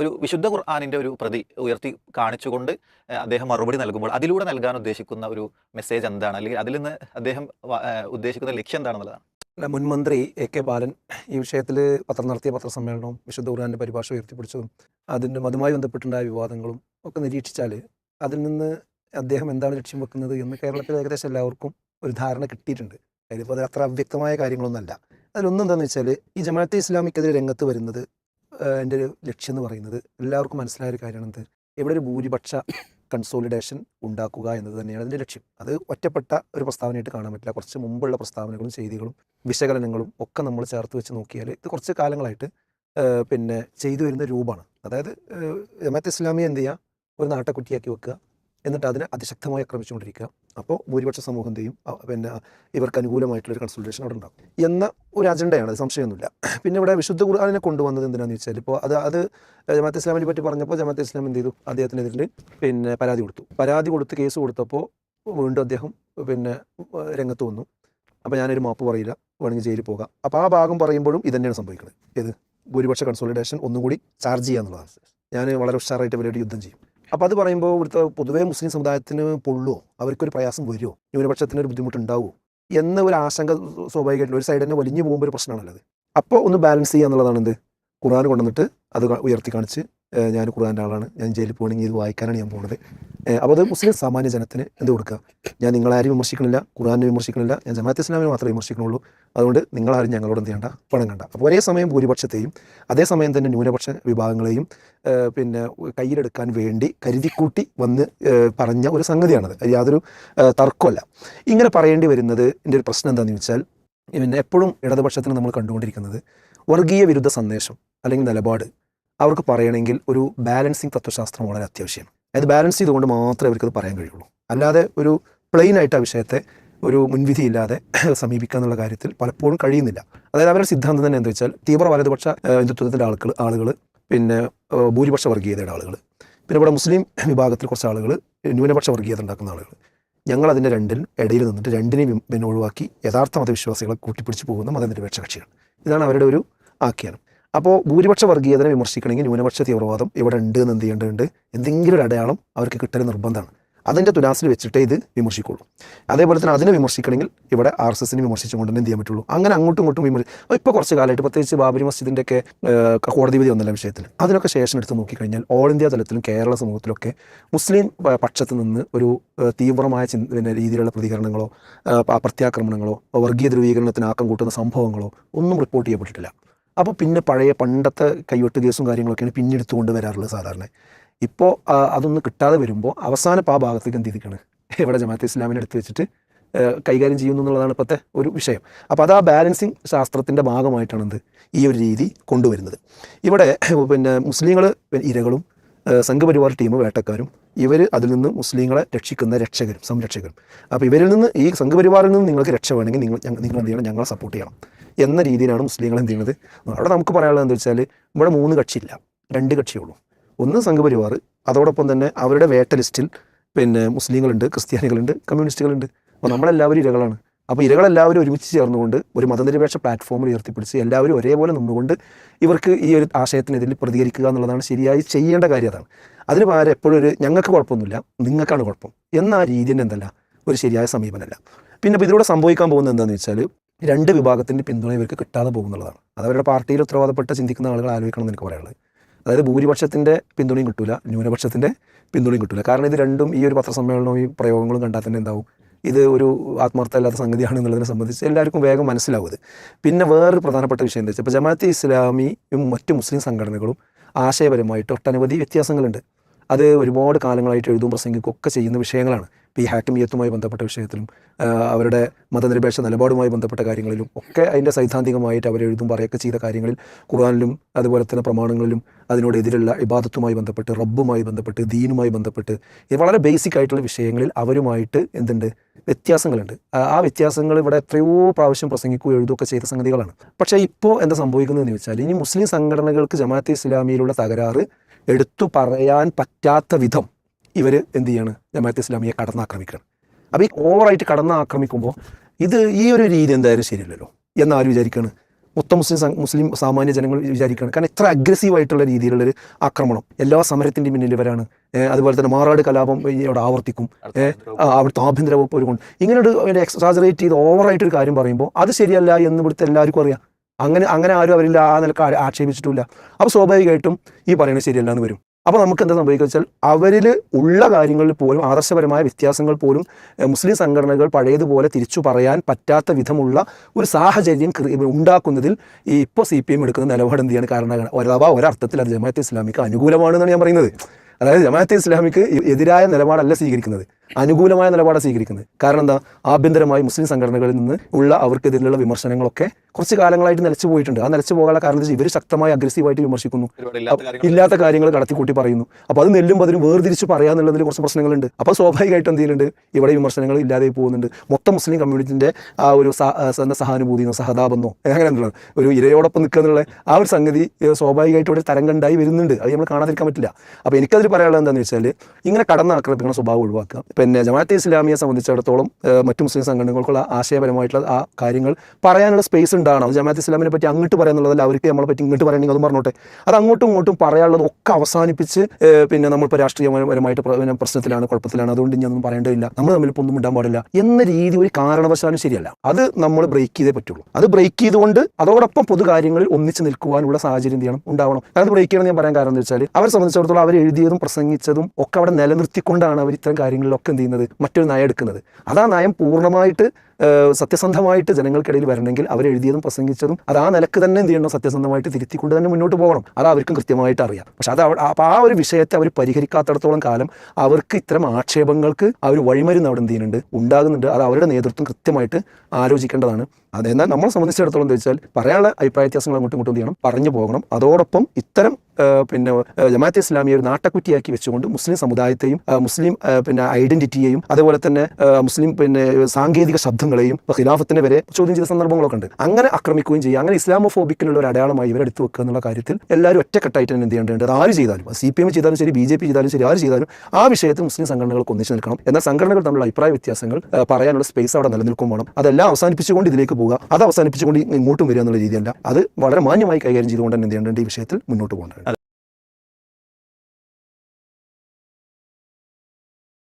ഒരു വിശുദ്ധ ഖുർആാനിന്റെ ഒരു പ്രതി ഉയർത്തി കാണിച്ചുകൊണ്ട് അദ്ദേഹം മറുപടി നൽകുമ്പോൾ അതിലൂടെ നൽകാൻ ഉദ്ദേശിക്കുന്ന ഒരു മെസ്സേജ് എന്താണ്? അല്ലെങ്കിൽ അതിൽ നിന്ന് അദ്ദേഹം ഉദ്ദേശിക്കുന്ന ലക്ഷ്യം എന്താണെന്നുള്ളതാണ്. മുൻമന്ത്രി മുൻ മന്ത്രി എ കെ ബാലൻ ഈ വിഷയത്തിൽ പത്രം നടത്തിയ പത്രസമ്മേളനവും വിശുദ്ധ ഖുർആാന്റെ പരിഭാഷ ഉയർത്തിപ്പിടിച്ചതും അതിന്റെ അതുമായി ബന്ധപ്പെട്ടുണ്ടായ വിവാദങ്ങളും ഒക്കെ നിരീക്ഷിച്ചാൽ അതിൽ നിന്ന് അദ്ദേഹം എന്താണ് ലക്ഷ്യം വെക്കുന്നത് എന്ന് കേരളത്തിൽ ഏകദേശം എല്ലാവർക്കും ഒരു ധാരണ കിട്ടിയിട്ടുണ്ട്. അതിലിപ്പോൾ അത് അത്ര അവ്യക്തമായ കാര്യങ്ങളൊന്നുമല്ല. അതിലൊന്നും എന്താണെന്ന് വെച്ചാൽ ഈ ജമാഅത്തെ ഇസ്ലാമിക്കെതിരെ രംഗത്ത് വരുന്നത് എന്റെ ഒരു ലക്ഷ്യം എന്ന് പറയുന്നത് എല്ലാവർക്കും മനസ്സിലായ ഒരു കാര്യമാണ് എന്ത് ഇവിടെ ഒരു ഭൂരിപക്ഷ കൺസോളിഡേഷൻ ഉണ്ടാക്കുക എന്നത് തന്നെയാണ് അതിന്റെ ലക്ഷ്യം. അത് ഒറ്റപ്പെട്ട ഒരു പ്രസ്താവനയായിട്ട് കാണാൻ പറ്റില്ല. കുറച്ച് മുമ്പുള്ള പ്രസ്താവനകളും ചെയ്തികളും വിശകലനങ്ങളും ഒക്കെ നമ്മൾ ചേർത്ത് വെച്ച് നോക്കിയാൽ ഇത് കുറച്ച് കാലങ്ങളായിട്ട് പിന്നെ ചെയ്തു വരുന്ന രൂപമാണ്. അതായത് ജമാത്ത് ഇസ്ലാമിയെ എന്ത് ചെയ്യുക? ഒരു നാട്ടെക്കുട്ടിയാക്കി വെക്കുക. എന്നിട്ട് അതിനെ അതിശക്തമായി ആക്രമിച്ചുകൊണ്ടിരിക്കുക. അപ്പോൾ ഭൂരിപക്ഷ സമൂഹത്തെയും പിന്നെ ഇവർക്ക് അനുകൂലമായിട്ടുള്ളൊരു കൺസൾട്ടേഷൻ അവിടെ ഉണ്ടാകും എന്ന ഒരു അജണ്ടയാണ് അത് സംശയമൊന്നുമില്ല. പിന്നെ ഇവിടെ വിശുദ്ധ ഖുർആാനിനെ കൊണ്ടുവന്നത് എന്തിനാണെന്ന് വെച്ചാൽ ഇപ്പോൾ അത് അത് ജമാഅത്ത് ഇസ്ലാമിനെ പറ്റി പറഞ്ഞപ്പോൾ ജമാഅത്ത് ഇസ്ലാം എന്ത് ചെയ്തു? അദ്ദേഹത്തിനെതിരിൽ പിന്നെ പരാതി കൊടുത്തു. പരാതി കൊടുത്ത് കേസ് കൊടുത്തപ്പോൾ വീണ്ടും അദ്ദേഹം പിന്നെ രംഗത്ത് വന്നു. അപ്പോൾ ഞാനൊരു മാപ്പ് പറയില്ല വേണമെങ്കിൽ ജയിലിൽ പോകാം. അപ്പോൾ ആ ഭാഗം പറയുമ്പോഴും ഇതന്നെയാണ് സംഭവിക്കുന്നത്. ഏത്? ഭൂരിപക്ഷ കൺസോളിഡേഷൻ ഒന്നുകൂടി ചാർജ് ചെയ്യുക എന്നുള്ളതാണ് ഞാൻ വളരെ ഉഷാറായിട്ട് ഇവരോട് യുദ്ധം ചെയ്യും. അപ്പോൾ അത് പറയുമ്പോൾ ഇവിടുത്തെ പൊതുവേ മുസ്ലിം സമുദായത്തിന് പൊള്ളുമോ അവർക്കൊരു പ്രയാസം വരുമോ ന്യൂനപക്ഷത്തിന് ഒരു ബുദ്ധിമുട്ടുണ്ടാവുമോ എന്ന ഒരു ആശങ്ക സ്വാഭാവികമായിട്ടും ഒരു സൈഡ് തന്നെ വലിഞ്ഞു പോകുമ്പോൾ ഒരു പ്രശ്നമാണല്ലോ അത്. അപ്പോൾ ഒന്ന് ബാലൻസ് ചെയ്യുക എന്നുള്ളതാണ് എന്ത് ഖുർആൻ കൊണ്ടുവന്നിട്ട് അത് ഉയർത്തി കാണിച്ച് ഞാൻ ഖുർആന്റെ ആളാണ്. ഞാൻ ജയിലിൽ പോകണമെങ്കിൽ ഇത് വായിക്കാനാണ് ഞാൻ പോകുന്നത് അപ്പോൾ അത് മുസ്ലിം സാമാന്യ ജനത്തിന് എന്ത് കൊടുക്കുക? ഞാൻ നിങ്ങളാരും വിമർശിക്കണില്ല ഖുറാനെ വിമർശിക്കണില്ല ഞാൻ ജമാഅത്ത് ഇസ്ലാമിനെ മാത്രമേ വിമർശിക്കണുള്ളൂ. അതുകൊണ്ട് നിങ്ങളാരും ഞങ്ങളോട് എന്ത് ചെയ്യേണ്ട പണം കണ്ട. അപ്പോൾ ഒരേ സമയം ഭൂരിപക്ഷത്തെയും അതേസമയം തന്നെ ന്യൂനപക്ഷ വിഭാഗങ്ങളെയും പിന്നെ കയ്യിലെടുക്കാൻ വേണ്ടി കരുതിക്കൂട്ടി വന്ന് പറഞ്ഞ ഒരു സംഗതിയാണത്. യാതൊരു തർക്കമല്ല. ഇങ്ങനെ പറയേണ്ടി വരുന്നത് എന്റെ ഒരു പ്രശ്നം എന്താണെന്ന് വെച്ചാൽ പിന്നെ എപ്പോഴും ഇടതുപക്ഷത്തിന് നമ്മൾ കണ്ടുകൊണ്ടിരിക്കുന്നത് വർഗീയ വിരുദ്ധ സന്ദേശം അല്ലെങ്കിൽ നിലപാട്. അവർക്ക് പറയണമെങ്കിൽ ഒരു ബാലൻസിങ് തത്വശാസ്ത്രം വളരെ അത്യാവശ്യമാണ്. അതായത് ബാലൻസ് ചെയ്തുകൊണ്ട് മാത്രമേ അവർക്കത് പറയാൻ കഴിയുള്ളൂ. അല്ലാതെ ഒരു പ്ലെയിൻ ആയിട്ട് ആ വിഷയത്തെ ഒരു മുൻവിധിയില്ലാതെ സമീപിക്കുക എന്നുള്ള കാര്യത്തിൽ പലപ്പോഴും കഴിയുന്നില്ല. അതായത് അവരുടെ സിദ്ധാന്തം തന്നെ എന്താ വെച്ചാൽ തീവ്ര വലതുപക്ഷ ഹിന്ദുത്വത്തിന്റെ ആളുകൾ ആളുകൾ പിന്നെ ഭൂരിപക്ഷ വർഗീയതയുടെ ആളുകൾ പിന്നെ ഇവിടെ മുസ്ലിം വിഭാഗത്തിൽ കുറച്ച് ആളുകൾ ന്യൂനപക്ഷ വർഗീയത ഉണ്ടാക്കുന്ന ആളുകൾ ഞങ്ങൾ അതിന്റെ രണ്ടിൽ ഇടയിൽ നിന്നിട്ട് രണ്ടിനെയും പിന്നെ ഒഴിവാക്കി യഥാർത്ഥ മതവിശ്വാസികളെ കൂട്ടിപ്പിടിച്ച് പോകുന്ന മതനിരപേക്ഷ കക്ഷികൾ. ഇതാണ് അവരുടെ ഒരു ആഖ്യാനം. അപ്പോൾ ഭൂരിപക്ഷ വർഗീയതനെ വിമർശിക്കണമെങ്കിൽ ന്യൂനപക്ഷ തീവ്രവാദം ഇവിടെ ഉണ്ട് എന്ന് എന്ത് ചെയ്യേണ്ടതുണ്ട്? എന്തെങ്കിലും ഒരു അടയാളം അവർക്ക് കിട്ടൽ നിർബന്ധമാണ്. അതിന്റെ തുലാസിൽ വെച്ചിട്ടേ ഇത് വിമർശിക്കുള്ളൂ. അതേപോലെ തന്നെ അതിനെ വിമർശിക്കണമെങ്കിൽ ഇവിടെ ആർ എസ് എസിനെ വിമർശിച്ചുകൊണ്ട് തന്നെ എന്ത് ചെയ്യാൻ പറ്റുള്ളൂ? അങ്ങനെ അങ്ങോട്ടും ഇങ്ങോട്ടും വിമർശി ഇപ്പോൾ കുറച്ച് കാലമായിട്ട് പ്രത്യേകിച്ച് ബാബരി മസ്ജിദിന്റെ ഒക്കെ കോടതി വിധി വന്നല്ല വിഷയത്തിൽ അതിനൊക്കെ ശേഷം എടുത്ത് നോക്കിക്കഴിഞ്ഞാൽ ഓൾ ഇന്ത്യ തലത്തിലും കേരള സമൂഹത്തിലൊക്കെ മുസ്ലിം പക്ഷത്ത് നിന്ന് ഒരു തീവ്രമായ ചിന്ത രീതിയിലുള്ള പ്രതികരണങ്ങളോ പ്രത്യാക്രമണങ്ങളോ വർഗീയ ധ്രുവീകരണത്തിന് ആക്കം കൂട്ടുന്ന സംഭവങ്ങളോ ഒന്നും റിപ്പോർട്ട് ചെയ്യപ്പെട്ടിട്ടില്ല. അപ്പോൾ പിന്നെ പഴയ പണ്ടത്തെ കൈവെട്ട് കേസും കാര്യങ്ങളൊക്കെയാണ് പിന്നെ എടുത്തുകൊണ്ട് വരാറുള്ളത് സാധാരണ. ഇപ്പോൾ അതൊന്നും കിട്ടാതെ വരുമ്പോൾ അവസാന ആ ഭാഗത്തേക്ക് എന്ത് ചെയ്തിരിക്കുകയാണ് ഇവിടെ ജമാഅത്ത് ഇസ്ലാമിനെ എടുത്ത് വെച്ചിട്ട് കൈകാര്യം ചെയ്യുന്നു എന്നുള്ളതാണ് ഇപ്പോഴത്തെ ഒരു വിഷയം. അപ്പോൾ അത് ആ ബാലൻസിങ് ശാസ്ത്രത്തിന്റെ ഭാഗമായിട്ടാണ് എന്ത് ഈ ഒരു രീതി കൊണ്ടുവരുന്നത്. ഇവിടെ പിന്നെ മുസ്ലിങ്ങൾ ഇരകളും സംഘപരിവാർ ടീം വേട്ടക്കാരും ഇവർ അതിൽ നിന്ന് മുസ്ലിങ്ങളെ രക്ഷിക്കുന്ന രക്ഷകരും സംരക്ഷകരും. അപ്പോൾ ഇവരിൽ നിന്ന് ഈ സംഘപരിവാറിൽ നിന്ന് നിങ്ങൾക്ക് രക്ഷ വേണമെങ്കിൽ നിങ്ങൾ നിങ്ങൾ എന്ത് ചെയ്യണം? ഞങ്ങളെ സപ്പോർട്ട് ചെയ്യണം. എന്ന രീതിയിലാണ് മുസ്ലിങ്ങൾ എന്ത് ചെയ്യുന്നത് അവിടെ നമുക്ക് പറയാനുള്ളത് എന്താ വെച്ചാൽ ഇവിടെ മൂന്ന് കക്ഷിയില്ല. രണ്ട് കക്ഷിയുള്ളൂ. ഒന്ന് സംഘപരിവാർ അതോടൊപ്പം തന്നെ അവരുടെ വേട്ട ലിസ്റ്റിൽ പിന്നെ മുസ്ലിങ്ങളുണ്ട് ക്രിസ്ത്യാനികളുണ്ട് കമ്മ്യൂണിസ്റ്റുകളുണ്ട്. അപ്പോൾ നമ്മളെല്ലാവരും ഇരകളാണ്. അപ്പോൾ ഇരകളെല്ലാവരും ഒരുമിച്ച് ചേർന്നുകൊണ്ട് ഒരു മതനിരപേക്ഷ പ്ലാറ്റ്ഫോമിൽ ഉയർത്തിപ്പിടിച്ച് എല്ലാവരും ഒരേപോലെ നിന്നുകൊണ്ട് ഇവർക്ക് ഈ ഒരു ആശയത്തിനെതിരെ പ്രതികരിക്കുക എന്നുള്ളതാണ് ശരിയായി ചെയ്യേണ്ട കാര്യം അതാണ്. അതിന് പകരം എപ്പോഴും ഒരു ഞങ്ങൾക്ക് കുഴപ്പമൊന്നുമില്ല നിങ്ങൾക്കാണ് കുഴപ്പം. എന്ന രീതിന്റെ എന്തല്ല ഒരു ശരിയായ സമീപനമല്ല. പിന്നെ ഇപ്പോൾ ഇതിലൂടെ സംഭവിക്കാൻ പോകുന്നത് എന്താണെന്ന് വെച്ചാൽ രണ്ട് വിഭാഗത്തിന്റെ പിന്തുണ ഇവർക്ക് കിട്ടാതെ പോകുന്നുള്ളതാണ്. അത് അവരുടെ പാർട്ടിയിൽ ഉത്തരവാദപ്പെട്ട ചിന്തിക്കുന്ന ആളുകൾ ആലോചിക്കണം എന്ന് എനിക്ക് പറയാനുള്ളത്. അതായത് ഭൂരിപക്ഷത്തിന്റെ പിന്തുണയും കിട്ടില്ല ന്യൂനപക്ഷത്തിന്റെ പിന്തുണയും കിട്ടില്ല കാരണം ഇത് രണ്ടും ഈ ഒരു പത്രസമ്മേളനവും ഈ പ്രയോഗങ്ങളും കണ്ടാൽ തന്നെ എന്താവും? ഇത് ഒരു ആത്മാർത്ഥമല്ലാത്ത സംഗതിയാണ് എന്നുള്ളതിനെ സംബന്ധിച്ച് എല്ലാവർക്കും വേഗം മനസ്സിലാവുന്നത് പിന്നെ വേറൊരു പ്രധാനപ്പെട്ട വിഷയം എന്താ വെച്ചാൽ ഇപ്പോൾ ജമാഅത്തെ ഇസ്ലാമിയും മറ്റ് മുസ്ലിം സംഘടനകളും ആശയപരമായിട്ട് ഒട്ടനവധി വ്യത്യാസങ്ങളുണ്ട്. അത് ഒരുപാട് കാലങ്ങളായിട്ട് എഴുതും പ്രസംഗിക്കും ഒക്കെ ചെയ്യുന്ന വിഷയങ്ങളാണ്. ഇപ്പോൾ ഈ ഹാക്കിമിയത്തുമായി ബന്ധപ്പെട്ട വിഷയത്തിലും അവരുടെ മതനിരപേക്ഷ നിലപാടുമായി ബന്ധപ്പെട്ട കാര്യങ്ങളിലും ഒക്കെ അതിന്റെ സൈദ്ധാന്തികമായിട്ട് അവർ എഴുതും പറയൊക്കെ ചെയ്ത കാര്യങ്ങളിൽ ഖുർആനിലും അതുപോലെ തന്നെ പ്രമാണങ്ങളിലും അതിനോടെതിരുള്ള ഇബാദത്തുമായി ബന്ധപ്പെട്ട് റബ്ബുമായി ബന്ധപ്പെട്ട് ദീനുമായി ബന്ധപ്പെട്ട് ഇത് വളരെ ബേസിക് ആയിട്ടുള്ള വിഷയങ്ങളിൽ അവരുമായിട്ട് എന്തുണ്ട്? വ്യത്യാസങ്ങളുണ്ട്. ആ വ്യത്യാസങ്ങൾ ഇവിടെ എത്രയോ പ്രാവശ്യം പ്രസംഗിക്കുകയോ എഴുതുകയൊക്കെ ചെയ്ത സംഗതികളാണ്. പക്ഷേ ഇപ്പോൾ എന്താ സംഭവിക്കുന്നതെന്ന് വെച്ചാൽ ഇനി മുസ്ലിം സംഘടനകൾക്ക് ജമാഅത്തെ ഇസ്ലാമിയിലുള്ള തകരാറ് എടുത്തു പറയാൻ പറ്റാത്ത വിധം ഇവർ എന്ത് ചെയ്യാണ് ജമാഅത്ത് ഇസ്ലാമിയെ കടന്നാക്രമിക്കുകയാണ്. അപ്പോൾ ഈ ഓവറായിട്ട് കടന്നാക്രമിക്കുമ്പോൾ ഇത് ഈ ഒരു രീതി എന്തായാലും ശരിയല്ലല്ലോ എന്നാരും വിചാരിക്കുകയാണ് മൊത്തം മുസ്ലിം മുസ്ലിം സാമാന്യ ജനങ്ങൾ വിചാരിക്കുകയാണ് കാരണം ഇത്ര അഗ്രസീവ് ആയിട്ടുള്ള രീതിയിലുള്ളൊരു ആക്രമണം എല്ലാ സമരത്തിന്റെ മുന്നിൽ ഇവരാണ്. അതുപോലെ തന്നെ മാറാട് കലാപം അവിടെ ആവർത്തിക്കും. അവിടുത്തെ ആഭ്യന്തര വകുപ്പ് ഒരു കൊണ്ട് ഇങ്ങനെ ഒരു എക്സാജറേറ്റ് ചെയ്ത് ഓവറായിട്ടൊരു കാര്യം പറയുമ്പോൾ അത് ശരിയല്ല എന്ന് ഇവിടുത്തെ എല്ലാവർക്കും അറിയാം. അങ്ങനെ അങ്ങനെ ആരും അവരിൽ ആ നിലയ്ക്ക് ആക്ഷേപിച്ചിട്ടില്ല അപ്പോൾ സ്വാഭാവികമായിട്ടും ഈ പറയുന്നത് ശരിയല്ല എന്ന് വരും. അപ്പോൾ നമുക്ക് എന്താ സംഭവിക്കുക വെച്ചാൽ അവരിൽ ഉള്ള കാര്യങ്ങളിൽ പോലും ആദർശപരമായ വ്യത്യാസങ്ങൾ പോലും മുസ്ലിം സംഘടനകൾ പഴയതുപോലെ തിരിച്ചു പറയാൻ പറ്റാത്ത വിധമുള്ള ഒരു സാഹചര്യം ഉണ്ടാക്കുന്നതിൽ ഈ ഇപ്പോൾ സി പി എം എടുക്കുന്ന നിലപാട് എന്ത് ചെയ്യാണ് കാരണം ഒരഥവാ ഒരർത്ഥത്തിൽ അത് ജമാഅത്ത് ഇസ്ലാമിക്ക് അനുകൂലമാണെന്നാണ് ഞാൻ പറയുന്നത്. അതായത് ജമാഅത്തെ ഇസ്ലാമിക്ക് എതിരായ നിലപാടല്ല സ്വീകരിക്കുന്നത്. അനുകൂലമായ നിലപാട് സ്വീകരിക്കുന്നത്. കാരണം എന്താ? ആഭ്യന്തരമായി മുസ്ലിം സംഘടനകളിൽ നിന്ന് ഉള്ള അവർക്കെതിരെയുള്ള വിമർശനങ്ങളൊക്കെ കുറച്ച് കാലങ്ങളായിട്ട് നിലച്ചു പോയിട്ടുണ്ട്. ആ നിലച്ചു പോകാനുള്ള കാരണം ഇവർ ശക്തമായി അഗ്രസീവായിട്ട് വിമർശിക്കുന്നു. ഇല്ലാത്ത കാര്യങ്ങൾ കടത്തിക്കൂട്ടി പറയുന്നു. അപ്പോൾ അത് നെല്ലും പതിനും വേർതിരിച്ച് പറയാന്നുള്ളതിൽ കുറച്ച് പ്രശ്നങ്ങളുണ്ട്. അപ്പോൾ സ്വാഭാവികമായിട്ട് എന്ത് ചെയ്യുന്നുണ്ട്? ഇവിടെ വിമർശനങ്ങൾ ഇല്ലാതെ പോകുന്നുണ്ട്. മൊത്തം മുസ്ലിം കമ്മ്യൂണിറ്റിന്റെ ആ ഒരു സ- ആ എന്താ സഹാനുഭൂതിന്നോ സഹതാപെന്നോ അങ്ങനെ എന്നുള്ളത് ഒരു ഇരയോടൊപ്പം നിൽക്കുക എന്നുള്ള ആ ഒരു സംഗതി സ്വാഭാവികമായിട്ട് ഇവിടെ തരംഗണ്ടായി വരുന്നുണ്ട്. അത് നമ്മൾ കാണാതിരിക്കാൻ പറ്റില്ല. അപ്പോൾ എനിക്കതിൽ പറയാനുള്ളത് എന്താണെന്ന് വെച്ചാൽ ഇങ്ങനെ കടന്നാക്രമിക്കുന്ന സ്വഭാവം ഒഴിവാക്കുക. പിന്നെ ജമാഅത്തെ ഇസ്ലാമിയെ സംബന്ധിച്ചിടത്തോളം മറ്റു മുസ്ലിം സംഘടനകൾക്കുള്ള ആശയപരമായിട്ടുള്ള ആ കാര്യങ്ങൾ പറയാനുള്ള സ്പേസ് ഉണ്ടാകണം അത് ജമാഅത്ത് ഇസ്ലാമിനെ പറ്റി അങ്ങോട്ട് പറയാനുള്ളതല്ല അവർക്ക് നമ്മളെ പറ്റി ഇങ്ങോട്ട് പറയണമെങ്കിൽ അതും പറഞ്ഞോട്ടെ. അത് അങ്ങോട്ടും ഇങ്ങോട്ടും പറയാനുള്ളത് ഒക്കെ അവസാനിപ്പിച്ച് പിന്നെ നമ്മളിപ്പോൾ രാഷ്ട്രീയപരമായിട്ട് പ്രശ്നത്തിലാണ് കുഴപ്പത്തിലാണ്. അതുകൊണ്ട് ഇനി ഒന്നും പറയേണ്ടതില്ല. നമ്മൾ തമ്മിൽ ഇപ്പോൾ ഒന്നും ഇടാൻ പാടില്ല. എന്ന രീതി ഒരു കാരണവശാലും ശരിയല്ല. അത് നമ്മൾ ബ്രേക്ക് ചെയ്തേ പറ്റുള്ളൂ. അത് ബ്രേക്ക് ചെയ്തുകൊണ്ട് അതോടൊപ്പം പൊതുകാര്യങ്ങളിൽ ഒന്നിച്ച് നിൽക്കുവാനുള്ള സാഹചര്യം ചെയ്യണം? ഉണ്ടാവണം. അത് ബ്രേക്ക് ചെയ്യണമെന്ന് ഞാൻ പറയാൻ കാരണം എന്ന് വെച്ചാൽ അവർ സംബന്ധിച്ചിടത്തോളം അവർ എഴുതിയതും പ്രസംഗിച്ചതും ഒക്കെ അവിടെ നിലനിർത്തിക്കൊണ്ടാണ് അവർ ഇത്തരം കാര്യങ്ങളിലൊക്കെ എന്ത് ചെയ്യുന്നത് മറ്റൊരു നയം എടുക്കുന്നത്. അതാ നയം പൂർണമായിട്ട് സത്യസന്ധമായിട്ട് ജനങ്ങൾക്കിടയിൽ വരണമെങ്കിൽ അവർ എഴുതിയതും പ്രസംഗിച്ചതും അത് ആ നിലയ്ക്ക് തന്നെ എന്ത് ചെയ്യണം? സത്യസന്ധമായിട്ട് തിരുത്തിക്കൊണ്ട് തന്നെ മുന്നോട്ട് പോകണം. അത് അവർക്കും കൃത്യമായിട്ട് അറിയാം. പക്ഷെ അത് അപ്പോൾ ആ ഒരു വിഷയത്തെ അവർ പരിഹരിക്കാത്തടത്തോളം കാലം അവർക്ക് ഇത്തരം ആക്ഷേപങ്ങൾക്ക് അവർ വഴിമരുന്ന് അവിടെ എന്ത് ചെയ്യുന്നുണ്ട്? ഉണ്ടാകുന്നുണ്ട്. അത് അവരുടെ നേതൃത്വം കൃത്യമായിട്ട് ആലോചിക്കേണ്ടതാണ്. അത് എന്നാൽ നമ്മളെ സംബന്ധിച്ചിടത്തോളം എന്താ വെച്ചാൽ പറയാനുള്ള അഭിപ്രായ വ്യത്യാസങ്ങൾ അങ്ങോട്ടും ഇങ്ങോട്ടും ചെയ്യണം? പറഞ്ഞു പോകണം. അതോടൊപ്പം ഇത്തരം പിന്നെ ജമാഅത്ത് ഇസ്ലാമിയെ ഒരു നാട്ടക്കുറ്റിയാക്കി വെച്ചുകൊണ്ട് മുസ്ലിം സമുദായത്തെയും മുസ്ലിം പിന്നെ ഐഡന്റിറ്റിയെയും അതുപോലെ തന്നെ മുസ്ലിം പിന്നെ സാങ്കേതിക ശബ്ദങ്ങളെയും ഇപ്പൊ ഖിലാഫത്തിനെ വരെ ചോദ്യം ചെയ്ത സന്ദർഭങ്ങളൊക്കെ ഉണ്ട്. അങ്ങനെ ആക്രമിക്കുകയും ചെയ്യുക അങ്ങനെ ഇസ്ലാമോഫോബിക്കിനുള്ള ഒരു അടയാളമായി ഇവരെടുത്ത് വെക്കുക എന്നുള്ള കാര്യത്തിൽ എല്ലാവരും ഒറ്റക്കെട്ടായിട്ട് തന്നെ എന്ത് ചെയ്യേണ്ടത് ആര് ചെയ്താലും സി പി എം ചെയ്താലും ശരി ബി ജെ പി ചെയ്താലും ശരി ആര് ചെയ്താലും ആ വിഷയത്തിൽ മുസ്ലിം സംഘടനകൾക്ക് ഒന്നിച്ച് നിൽക്കണം. എന്നാൽ സംഘടനകൾ തമ്മിലുള്ള അഭിപ്രായ വ്യത്യാസങ്ങൾ പറയാനുള്ള സ്പേസ് അവിടെ നിലനിൽക്കും വേണം. അതെല്ലാം അവസാനിപ്പിച്ചുകൊണ്ട് ഇതിലേക്ക് പോകുക അത് അവസാനിപ്പിച്ചുകൊണ്ട് ഇങ്ങോട്ടും വരിക എന്നുള്ള രീതിയല്ല. അത് വളരെ മാന്യമായി കൈകാര്യം ചെയ്തുകൊണ്ട് തന്നെ എന്ത് ചെയ്യേണ്ടത് ഈ വിഷയത്തിൽ മുന്നോട്ട് പോകേണ്ടത്